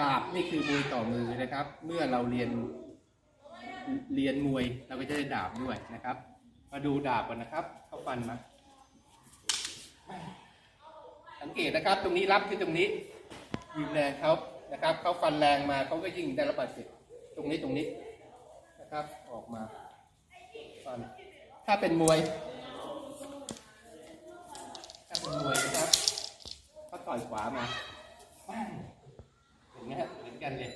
ดาบนี่คือมวยต่อมือนะครับ เมื่อเราเรียนเรียนมวยเราก็จะได้ดาบด้วยนะครับ มาดูดาบก่อนนะครับ เข้าฟันมา สังเกตนะครับ ตรงนี้รับที่ตรงนี้ยิงแรงเขานะครับเขาฟันแรงมาเขาก็ยิงได้รับบาดเจ็บตรงนี้ตรงนี้นะครับ ออกมาฟันถ้าเป็นมวยถ้าเป็นมวยนะครับเขาต่อยขวามา กันเลย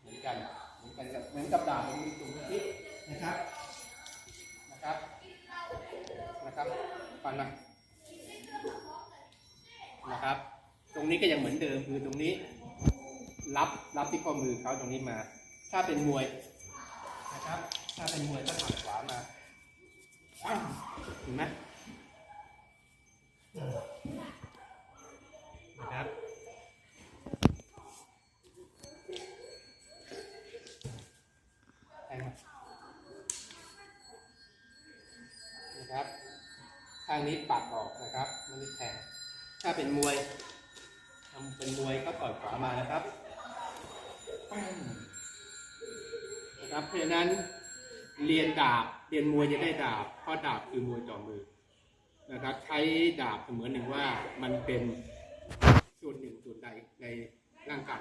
เหมือนกัน เหมือนกันกับเหมือนกับดาบตรงนี้ตรงนี้นะครับ นะครับ นะครับฟันมานะครับ ตรงนี้ก็ยังเหมือนเดิมคือตรงนี้ รับรับที่ข้อมือเขาตรงนี้มา ถ้าเป็นมวยนะครับ ถ้าเป็นมวยก็ถักขวามาเห็นไหม ข้างนี้ปัดออกนะครับไม่ได้แทง ถ้าเป็นมวยทำเป็นมวยก็ต่อยขวามานะครับปั้งนะครับเพราะฉะนั้นเรียนดาบเรียนมวยจะได้ดาบ เพราะดาบคือมวยต่อมือนะครับ ใช้ดาบเสมือนหนึ่งว่ามันเป็นส่วนหนึ่งส่วนใดในร่างกาย